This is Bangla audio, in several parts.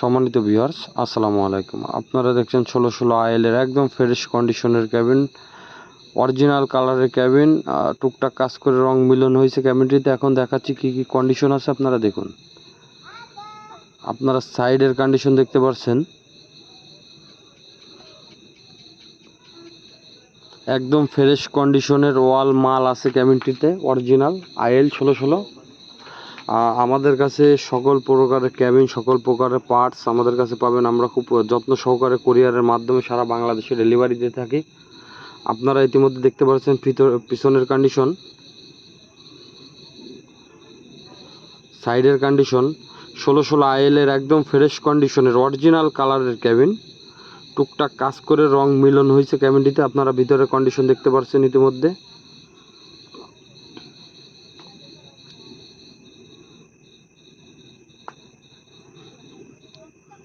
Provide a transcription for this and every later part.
সম্মানিত ভিউয়ার্স আসসালামু আলাইকুম। আপনারা দেখছেন ষোলো ষোলো আইএলের একদম ফ্রেশ কন্ডিশনের ক্যাবিন অরিজিনাল কালারের ক্যাবিন টুকটাক কাজ করে রং মিলন হয়েছে ক্যাবিনটিতে এখন দেখাচ্ছি কী কী কন্ডিশন আছে, আপনারা দেখুন। আপনারা সাইডের কন্ডিশন দেখতে পাচ্ছেন একদম ফ্রেশ কন্ডিশনের ওয়াল মাল আছে ক্যাবিনটিতে অরিজিনাল আইএল ষোলো ষোলো। আমাদের কাছে সকল প্রকারের ক্যাবিন সকল প্রকারের পার্টস আমাদের কাছে পাবেন। আমরা খুব যত্ন সহকারে কোরিয়ারের মাধ্যমে সারা বাংলাদেশে ডেলিভারি দিয়ে থাকি। আপনারা ইতিমধ্যে দেখতে পাচ্ছেন পিছনের কন্ডিশন সাইডের কন্ডিশন ষোলো ষোলো আইএলের একদম ফ্রেশ কন্ডিশনের অরিজিনাল কালারের ক্যাবিন টুকটাক কাজ করে রং মিলন হয়েছে ক্যাবিনটিতে আপনারা ভিতরের কন্ডিশন দেখতে পাচ্ছেন ইতিমধ্যে।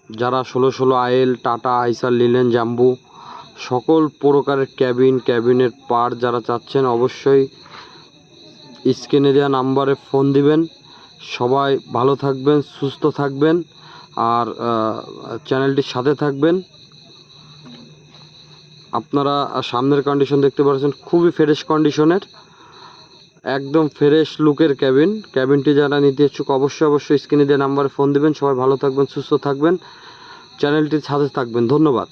যারা ষোলো ষোলো আইএল, টাটা, আইসার লিলেন জাম্বু, সকল প্রকারের ক্যাবিন, ক্যাবিনের পার্ট যারা চাচ্ছেন অবশ্যই স্ক্রিনে দেওয়া নাম্বারে ফোন দিবেন। সবাই ভালো থাকবেন, সুস্থ থাকবেন আর চ্যানেলটির সাথে থাকবেন। আপনারা সামনের কন্ডিশন দেখতে পাচ্ছেন, খুবই ফ্রেশ কন্ডিশনের একদম ফ্রেশ লুকের ক্যাবিন ক্যাবিনটি যারা নিতে ইচ্ছুক অবশ্যই অবশ্যই স্ক্রিনে দেওয়া নাম্বারে ফোন দিবেন। সবাই ভালো থাকবেন, সুস্থ থাকবেন। চ্যানেলটির সাথে থাকবেন। ধন্যবাদ।